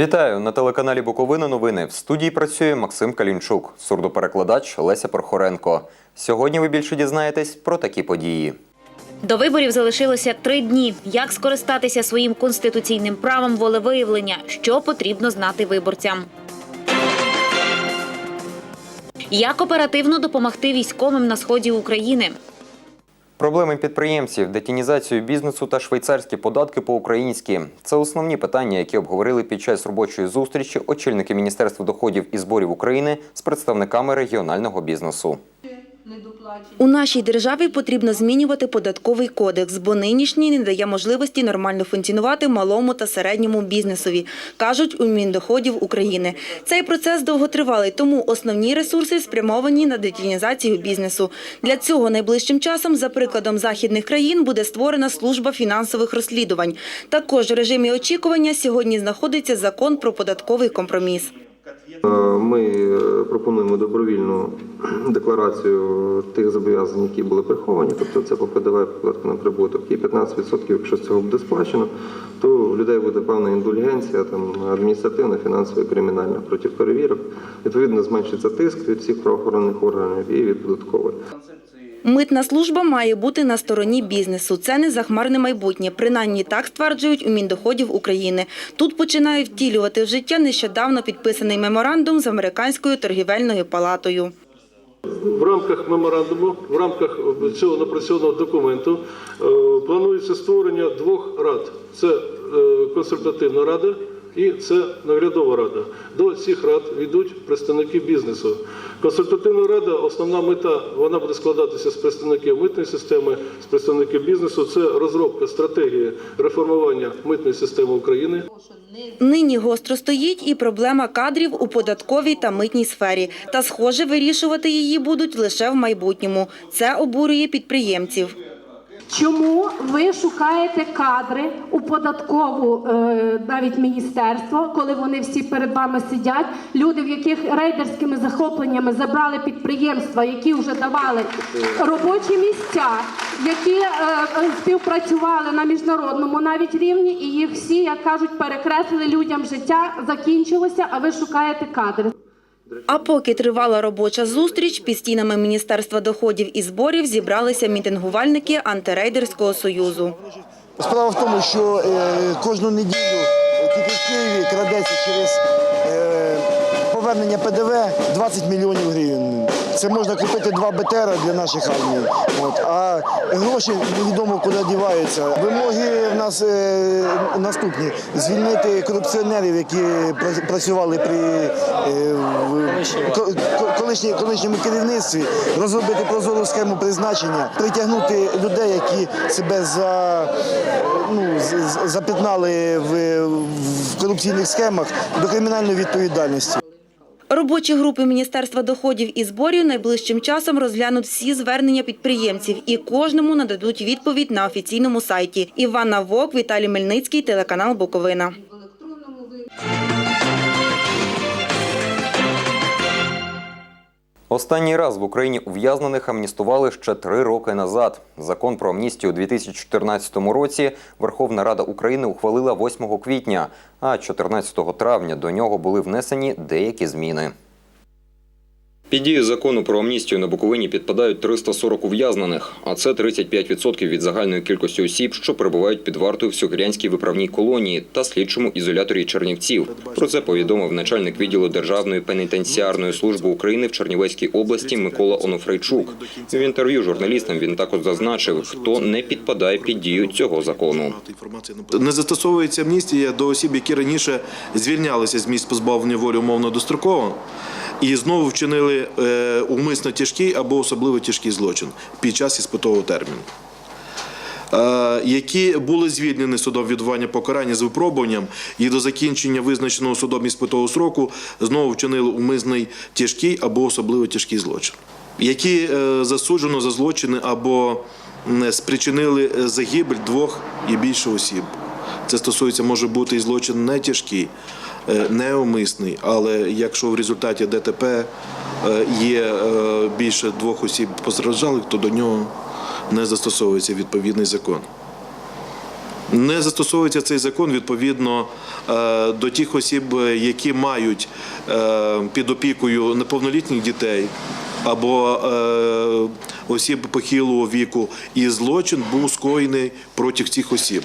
Вітаю на телеканалі Буковина. Новини в студії працює Максим Калінчук, сурдоперекладач Леся Прохоренко. Сьогодні ви більше дізнаєтесь про такі події. До виборів залишилося три дні. Як скористатися своїм конституційним правом волевиявлення? Що потрібно знати виборцям? Як оперативно допомогти військовим на сході України? Проблеми підприємців, детінізацію бізнесу та швейцарські податки по-українськи це основні питання, які обговорили під час робочої зустрічі очільники Міністерства доходів і зборів України з представниками регіонального бізнесу. У нашій державі потрібно змінювати податковий кодекс, бо нинішній не дає можливості нормально функціонувати малому та середньому бізнесові, кажуть у Міндоходів України. Цей процес довготривалий, тому основні ресурси спрямовані на детінізацію бізнесу. Для цього найближчим часом, за прикладом західних країн, буде створена служба фінансових розслідувань. Також в режимі очікування сьогодні знаходиться закон про податковий компроміс. Е, Ми е, пропонуємо добровільну декларацію тих зобов'язань, які були приховані, тобто це по ПДВ, податку на прибуток, і 15%, якщо з цього буде сплачено, то у людей буде певна індульгенція, там адміністративна, фінансова і кримінальна проти перевірок. Відповідно, зменшиться тиск від всіх правоохоронних органів і від податкової. Митна служба має бути на стороні бізнесу. Це не захмарне майбутнє. Принаймні так стверджують у Міндоходів України. Тут починають втілювати в життя нещодавно підписаний меморандум з американською торгівельною палатою. В рамках меморандуму, в рамках цього напрацьованого документу е, планується створення двох рад: це е, консультативна рада і це наглядова рада. До цих рад йдуть представники бізнесу. Консультативна рада, основна мета, вона буде складатися з представників митної системи, з представників бізнесу. Це розробка стратегії реформування митної системи України. Нині гостро стоїть і проблема кадрів у податковій та митній сфері. Та, схоже, вирішувати її будуть лише в майбутньому. Це обурює підприємців. Чому ви шукаєте кадри у податкову е, навіть міністерство, коли вони всі перед вами сидять? Люди, в яких рейдерськими захопленнями забрали підприємства, які вже давали робочі місця, які е, е, співпрацювали на міжнародному навіть рівні, і їх всі, як кажуть, перекреслили людям життя, закінчилося, а ви шукаєте кадри. А поки тривала робоча зустріч, під стінами Міністерства доходів і зборів зібралися мітингувальники антирейдерського союзу. Справа в тому, що е, кожну неділю тільки в Києві крадеться через повернення ПДВ 20 мільйонів гривень. Це можна купити два БТРа для наших армій. От. А гроші невідомо куди діваються. Вимоги в нас е, наступні: звільнити корупціонерів, які працювали при е, в- ко- ко- колишньому керівництві, розробити прозору схему призначення, притягнути людей, які себе за ну, з- з- в, в корупційних схемах до кримінальної відповідальності. Робочі групи Міністерства доходів і зборів найближчим часом розглянуть всі звернення підприємців і кожному нададуть відповідь на офіційному сайті. Івана Вок, Віталій Мельницький, телеканал Буковина. Останній раз в Україні ув'язнених амністували ще три роки назад. Закон про амністію у 2014 році Верховна Рада України ухвалила 8 квітня, а 14 травня до нього були внесені деякі зміни. Під дію закону про амністію на Буковині підпадають 340 ув'язнених, а це 35% від загальної кількості осіб, що перебувають під вартою в Сьогирянській виправній колонії та слідчому ізоляторі Чернівців. Про це повідомив начальник відділу Державної пенітенціарної служби України в Чернівецькій області Микола Онофрейчук. В інтерв'ю журналістам він також зазначив, хто не підпадає під дію цього закону. Не застосовується амністія до осіб, які раніше звільнялися з місць позбавлення волі умовно достроково і знову вчинили е, умисно тяжкий або особливо тяжкий злочин під час іспитового терміну. Е, які були звільнені судом відбування покарання з випробуванням і до закінчення визначеного судом іспитового сроку знову вчинили умисний тяжкий або особливо тяжкий злочин, які е, засуджено за злочини або спричинили загибель двох і більше осіб. Це стосується, може бути і злочин не тяжкий, неумисний, але якщо в результаті ДТП е, є е, більше двох осіб постраждалих, то до нього не застосовується відповідний закон. Не застосовується цей закон відповідно е, до тих осіб, е, які мають е, під опікою неповнолітніх дітей або е, осіб похилого віку, і злочин був скоєний проти цих осіб.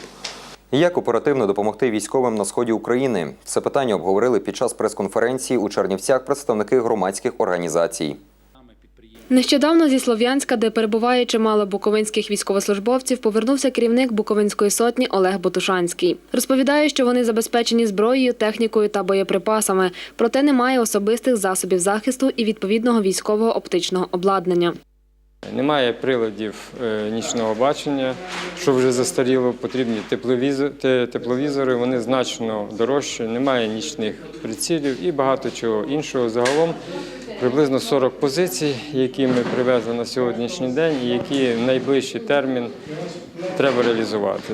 Як оперативно допомогти військовим на сході України? Це питання обговорили під час прес-конференції у Чернівцях представники громадських організацій. Нещодавно зі Слов'янська, де перебуває чимало буковинських військовослужбовців, повернувся керівник Буковинської сотні Олег Ботушанський. Розповідає, що вони забезпечені зброєю, технікою та боєприпасами, проте немає особистих засобів захисту і відповідного військового оптичного обладнання. Немає приладів е, нічного бачення, що вже застаріло, потрібні тепловізо- тепловізори, вони значно дорожчі, немає нічних прицілів і багато чого іншого. Загалом приблизно 40 позицій, які ми привезли на сьогоднішній день і які найближчий термін треба реалізувати.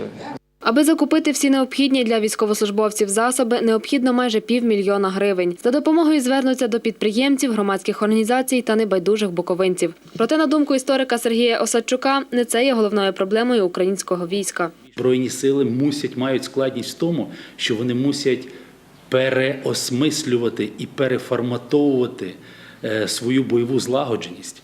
Аби закупити всі необхідні для військовослужбовців засоби, необхідно майже півмільйона гривень. За допомогою звернуться до підприємців, громадських організацій та небайдужих буковинців. Проте, на думку історика Сергія Осадчука, не це є головною проблемою українського війська. Збройні сили мусять мають складність в тому, що вони мусять переосмислювати і переформатовувати е, свою бойову злагодженість.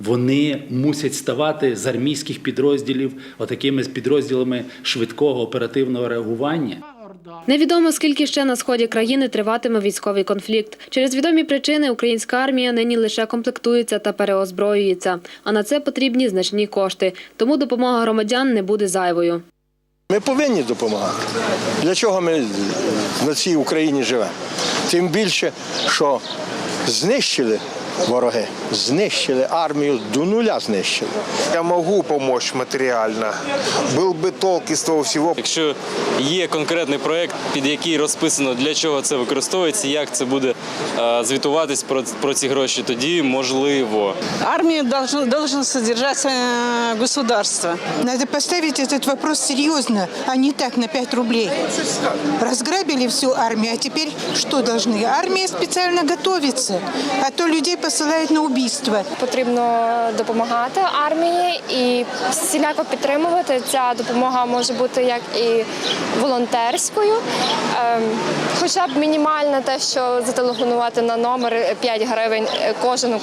Вони мусять ставати з армійських підрозділів отакими підрозділами швидкого оперативного реагування. Невідомо скільки ще на сході країни триватиме військовий конфлікт. Через відомі причини українська армія нині лише комплектується та переозброюється. А на це потрібні значні кошти. Тому допомога громадян не буде зайвою. Ми повинні допомагати. Для чого ми на цій Україні живемо? Тим більше, що знищили вороги, знищили армію, до нуля знищили. Я могу помочь материально. Был бы толк из того всего. Якщо є конкретний проект, під який розписано для чого це використовується, як це буде е, звітуватись про, про ці гроші, тоді можливо. Армия должна, должен содержать э, государство. Надо поставить этот вопрос серьезно, а не так на 5 рублей. Разграбили всю армию, а теперь что должны? Армия специально готовится, а то людей посылают на убийство. Потрібно допомагати армії і всіляко підтримувати. Ця допомога може бути як і волонтерською, ем, хоча б мінімальна те, що зателефонувати на номер 5 гривень. е, Кожен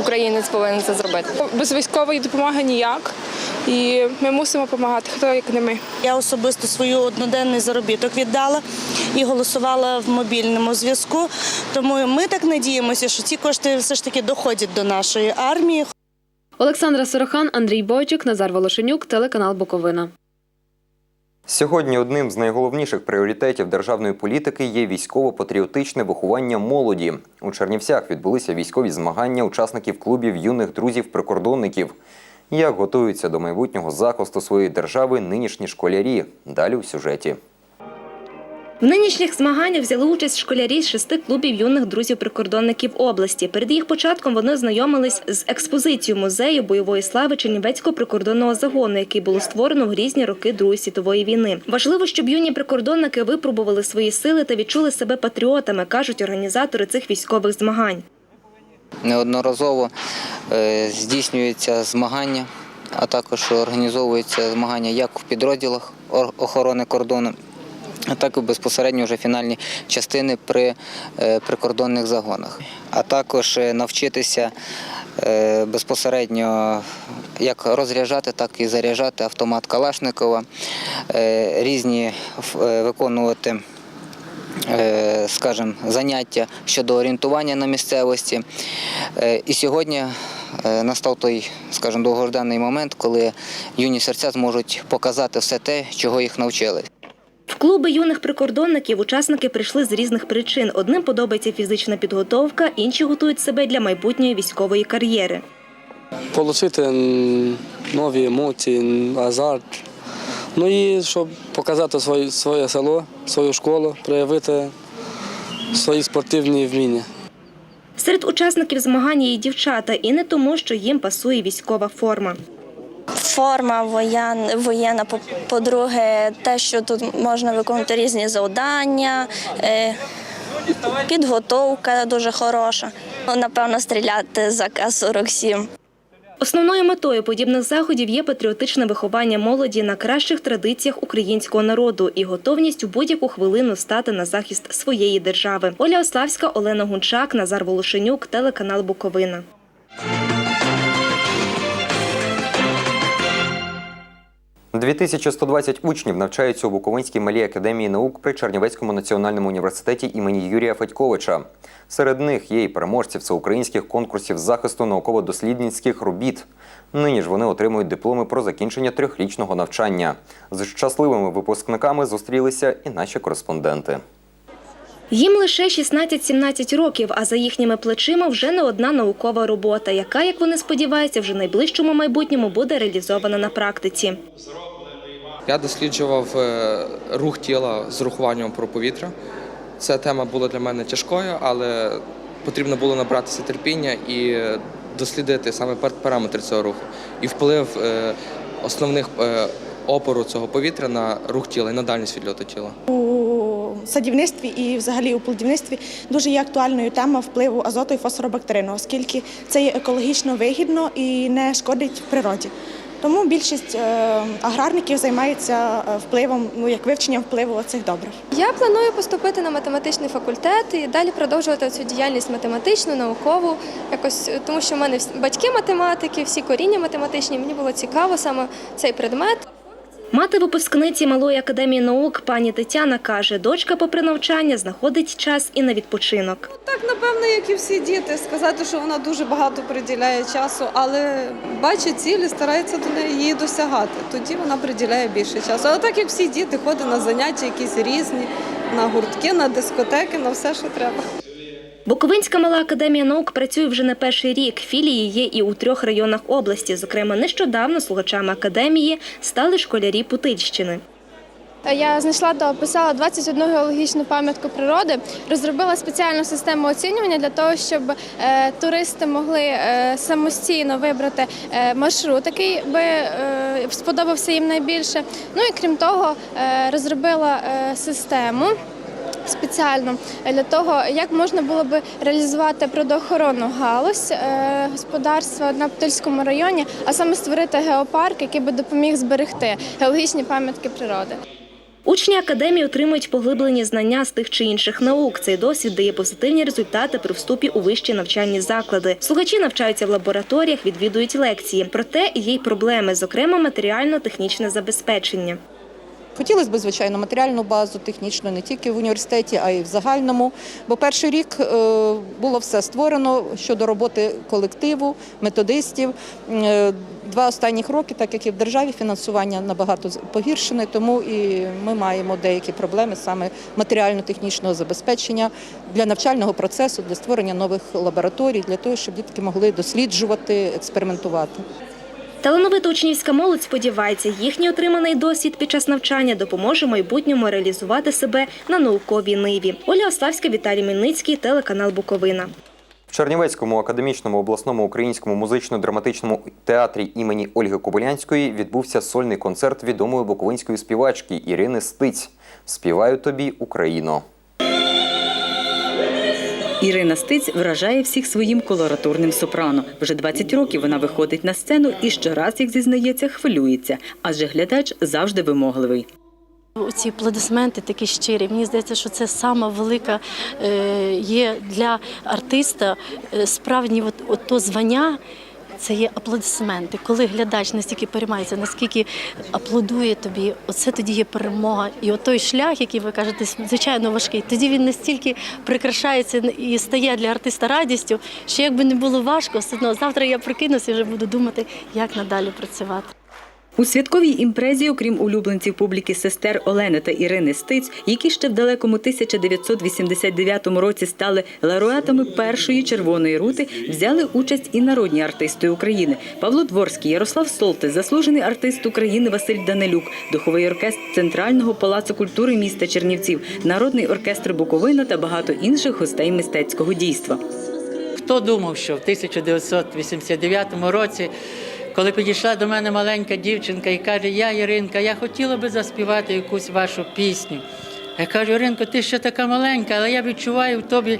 українець повинен це зробити. Без військової допомоги ніяк. І ми мусимо допомагати, хто як не ми. Я особисто свою одноденний заробіток віддала і голосувала в мобільному зв'язку. Тому ми так надіємося, що ці кошти все ж таки доходять до нашої армії. Олександра Сорохан, Андрій Бойчук, Назар Волошенюк, телеканал Буковина. Сьогодні одним з найголовніших пріоритетів державної політики є військово-патріотичне виховання молоді. У Чернівцях відбулися військові змагання учасників клубів юних друзів-прикордонників. Як готуються до майбутнього захисту своєї держави нинішні школярі? Далі у сюжеті. В нинішніх змаганнях взяли участь школярі з шести клубів юних друзів-прикордонників області. Перед їх початком вони ознайомились з експозицією музею бойової слави Чернівецького прикордонного загону, який було створено в різні роки Другої світової війни. Важливо, щоб юні прикордонники випробували свої сили та відчули себе патріотами, кажуть організатори цих військових змагань. Неодноразово е, здійснюються змагання, а також організовуються змагання як в підрозділах охорони кордону, а так і безпосередньо вже фінальні частини при е, прикордонних загонах. А також е, навчитися е, безпосередньо як розряджати, так і заряджати автомат Калашникова, різні виконувати скажімо, заняття щодо орієнтування на місцевості. І сьогодні настав той, скажімо, довгожданий момент, коли юні серця зможуть показати все те, чого їх навчили. Клуби юних прикордонників учасники прийшли з різних причин. Одним подобається фізична підготовка, інші готують себе для майбутньої військової кар'єри. Отримати нові емоції, азарт. Ну і щоб показати своє, своє село, свою школу, проявити свої спортивні вміння. Серед учасників змагань є і дівчата, і не тому, що їм пасує військова форма. Форма воєн, воєнна, по- по-друге, те, що тут можна виконувати різні завдання, е, підготовка дуже хороша. Напевно, стріляти з АК-47. Основною метою подібних заходів є патріотичне виховання молоді на кращих традиціях українського народу і готовність у будь-яку хвилину стати на захист своєї держави. Оля Ославська, Олена Гунчак, Назар Волошенюк, телеканал Буковина. – 2120 учнів навчаються у Буковинській малій академії наук при Чернівецькому національному університеті імені Юрія Федьковича. Серед них є і переможці всеукраїнських конкурсів захисту науково-дослідницьких робіт. Нині ж вони отримують дипломи про закінчення трьохрічного навчання. З щасливими випускниками зустрілися і наші кореспонденти. Їм лише 16-17 років, а за їхніми плечима вже не одна наукова робота, яка, як вони сподіваються, вже найближчому майбутньому буде реалізована на практиці. Я досліджував е, рух тіла з урахуванням про повітря. Ця тема була для мене тяжкою, але потрібно було набратися терпіння і дослідити саме пар- параметри цього руху і вплив е, основних е, опору цього повітря на рух тіла і на дальність відльоту тіла. Садівництві і взагалі у плодівництві дуже є актуальною тема впливу азоту і фосфоробактерину, оскільки це є екологічно вигідно і не шкодить природі. Тому більшість е, аграрників займається е, впливом, ну як вивченням впливу цих добрив. Я планую поступити на математичний факультет і далі продовжувати цю діяльність математичну, наукову, якось е, тому, що в мене батьки математики, всі коріння математичні. Мені було цікаво саме цей предмет. Мати випускниці Малої академії наук пані Тетяна каже, дочка, попри навчання, знаходить час і на відпочинок. Так, напевно, як і всі діти, сказати, що вона дуже багато приділяє часу, але бачить цілі, старається до неї її досягати. Тоді вона приділяє більше часу. Але так як всі діти ходить на заняття якісь різні, на гуртки, на дискотеки, на все, що треба. Буковинська мала академія наук працює вже не перший рік. Філії є і у трьох районах області. Зокрема, нещодавно слухачами академії стали школярі Путильщини. Я знайшла та описала 21 геологічну пам'ятку природи, розробила спеціальну систему оцінювання для того, щоб е, туристи могли е, самостійно вибрати е, маршрут, який би сподобався їм найбільше. Ну і крім того, розробила систему. Спеціально для того, як можна було би реалізувати природоохоронну галузь е, господарства на Путильському районі, а саме створити геопарк, який би допоміг зберегти геологічні пам'ятки природи. Учні академії отримують поглиблені знання з тих чи інших наук. Цей досвід дає позитивні результати при вступі у вищі навчальні заклади. Слухачі навчаються в лабораторіях, відвідують лекції. Проте є й проблеми, зокрема матеріально-технічне забезпечення. Хотілося б, звичайно, матеріальну базу технічну не тільки в університеті, а й в загальному. Бо перший рік е, було все створено щодо роботи колективу, методистів. Е, Два останніх роки, так як і в державі, фінансування набагато погіршене, тому і ми маємо деякі проблеми саме матеріально-технічного забезпечення для навчального процесу, для створення нових лабораторій, для того, щоб дітки могли досліджувати, експериментувати. Талановита учнівська молодь сподівається, їхній отриманий досвід під час навчання допоможе майбутньому реалізувати себе на науковій ниві. Оля Ославська, Віталій Мельницький, телеканал Буковина. В Чернівецькому академічному обласному українському музично-драматичному театрі імені Ольги Кобилянської відбувся сольний концерт відомої буковинської співачки Ірини Стиць. Співаю тобі, Україно. Ірина Стиць вражає всіх своїм колоратурним сопрано. Вже 20 років вона виходить на сцену і щораз, як зізнається, хвилюється, адже глядач завжди вимогливий. Оці аплодисменти такі щирі. Мені здається, що це сама велика е, є для артиста е, справді от, от то звання. Це є аплодисменти. Коли глядач настільки переймається, наскільки аплодує тобі, оце тоді є перемога. І отой шлях, який ви кажете, звичайно важкий, тоді він настільки прикрашається і стає для артиста радістю, що якби не було важко, все одно завтра я прокинуся і вже буду думати, як надалі працювати. У святковій імпрезі, окрім улюбленців публіки сестер Олени та Ірини Стиць, які ще в далекому 1989 році стали лауреатами першої червоної рути, взяли участь і народні артисти України Павло Дворський, Ярослав Солти, заслужений артист України Василь Данилюк, духовий оркестр Центрального палацу культури міста Чернівців, народний оркестр Буковина та багато інших гостей мистецького дійства. Хто думав, що в 1989 році, коли підійшла до мене маленька дівчинка і каже, я Іринка, я хотіла би заспівати якусь вашу пісню. Я кажу, Іринко, ти ще така маленька, але я відчуваю в тобі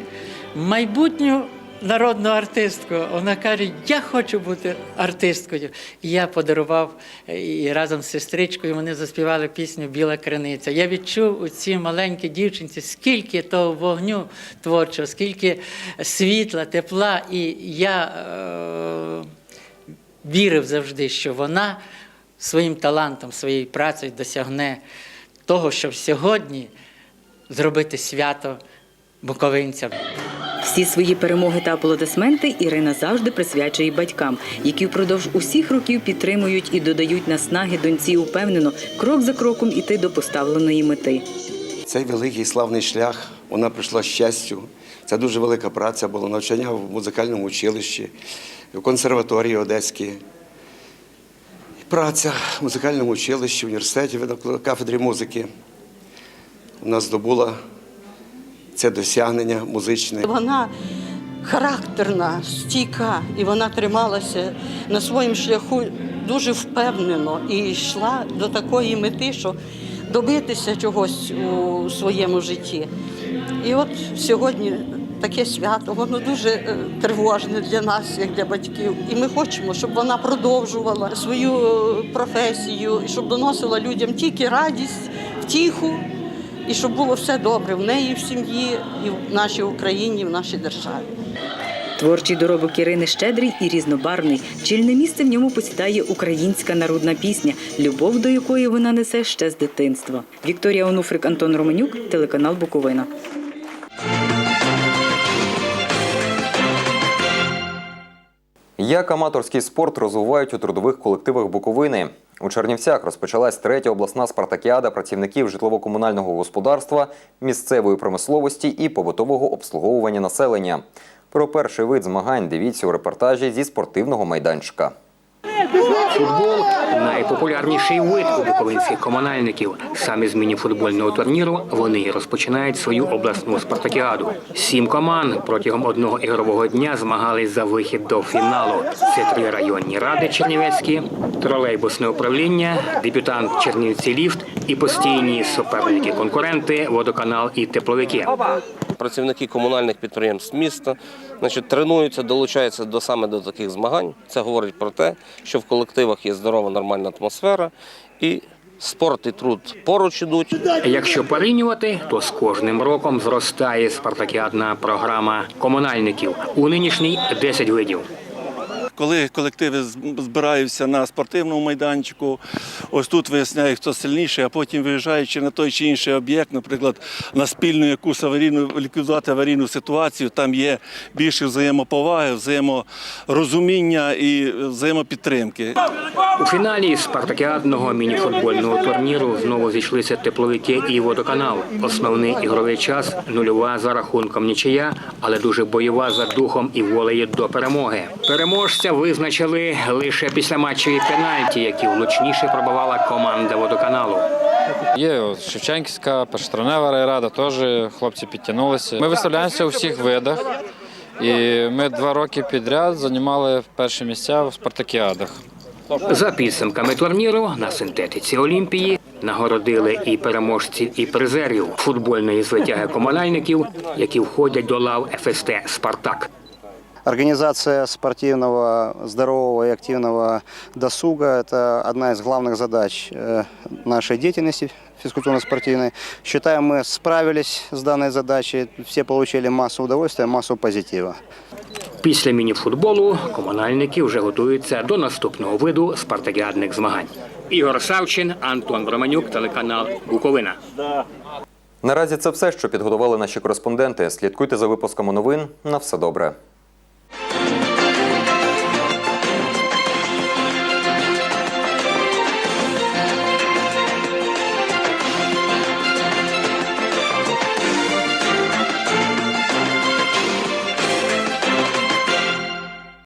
майбутню народну артистку. Вона каже, я хочу бути артисткою. І я подарував і разом з сестричкою вони заспівали пісню Біла криниця. Я відчув у цій маленькій дівчинці, скільки того вогню творчого, скільки світла, тепла. І я е, вірив завжди, що вона своїм талантом, своєю працею досягне того, щоб сьогодні зробити свято буковинцям. Всі свої перемоги та аплодисменти Ірина завжди присвячує батькам, які впродовж усіх років підтримують і додають наснаги доньці упевнено крок за кроком іти до поставленої мети. Цей великий славний шлях вона пройшла з щастю. Це дуже велика праця, було навчання в музикальному училищі, в консерваторії Одеській. Праця в музикальному училищі, в університеті на кафедрі музики. Вона здобула це досягнення музичне. Вона характерна, стійка, і вона трималася на своєму шляху дуже впевнено і йшла до такої мети, що добитися чогось у своєму житті. І от сьогодні таке свято, воно дуже е, тривожне для нас, як для батьків. І ми хочемо, щоб вона продовжувала свою е, професію, і щоб доносила людям тільки радість, втіху, і щоб було все добре в неї, в сім'ї, і в нашій Україні, і в нашій державі. Творчий доробок Ірини щедрий і різнобарвний. Чільне місце в ньому посідає українська народна пісня, любов до якої вона несе ще з дитинства. Вікторія Онуфрик, Антон Романюк, телеканал Буковина. Як аматорський спорт розвивають у трудових колективах Буковини? У Чернівцях розпочалась третя обласна спартакіада працівників житлово-комунального господарства, місцевої промисловості і побутового обслуговування населення. Про перший вид змагань дивіться у репортажі зі спортивного майданчика. Футбол найпопулярніший вид у буковинських комунальників. Саме з міні-футбольного турніру вони розпочинають свою обласну спартакіаду. Сім команд протягом одного ігрового дня змагались за вихід до фіналу. Це три районні ради Чернівецькі, тролейбусне управління, дебютант Чернівці ліфт і постійні суперники-конкуренти, водоканал і тепловики. Працівники комунальних підприємств міста значить, тренуються, долучаються до саме до таких змагань. Це говорить про те, що в колективах є здорова нормальна атмосфера і спорт і труд поруч ідуть. Якщо порівнювати, то з кожним роком зростає спартакіадна програма комунальників. У нинішній 10 видів. Коли колективи збираються на спортивному майданчику, ось тут виясняють, хто сильніший, а потім виїжджаючи на той чи інший об'єкт, наприклад, на спільну якусь аварійну ліквідувати аварійну ситуацію, там є більше взаємоповаги, взаєморозуміння і взаємопідтримки. У фіналі спартакіадного мініфутбольного турніру знову зійшлися тепловики і водоканал. Основний ігровий час нульова за рахунком нічия, але дуже бойова за духом і волею до перемоги. Переможця визначили лише після матчеві пенальті, які влучніше пробивала команда водоканалу. Є Шевченківська, першотравнева райрада, теж хлопці підтягнулися. Ми виставляємося у всіх видах. І ми два роки підряд займали перші місця в спартакіадах. За підсумками турніру на синтетиці Олімпії нагородили і переможців, і призерів футбольної звитяги комунальників, які входять до лав ФСТ Спартак. Организация спортивного, здорового и активного досуга – это одна из главных задач э, нашей деятельности физкультурно-спортивной. Считаем, мы справились с данной задачей, все получили массу удовольствия, массу позитива. Після мініфутболу комунальники вже готуються до наступного виду спартакіадних змагань. Ігор Савчин, Антон Романюк, телеканал Буковина. Наразі це все, що підготували наші кореспонденти. Слідкуйте за випусками новин. На все добре.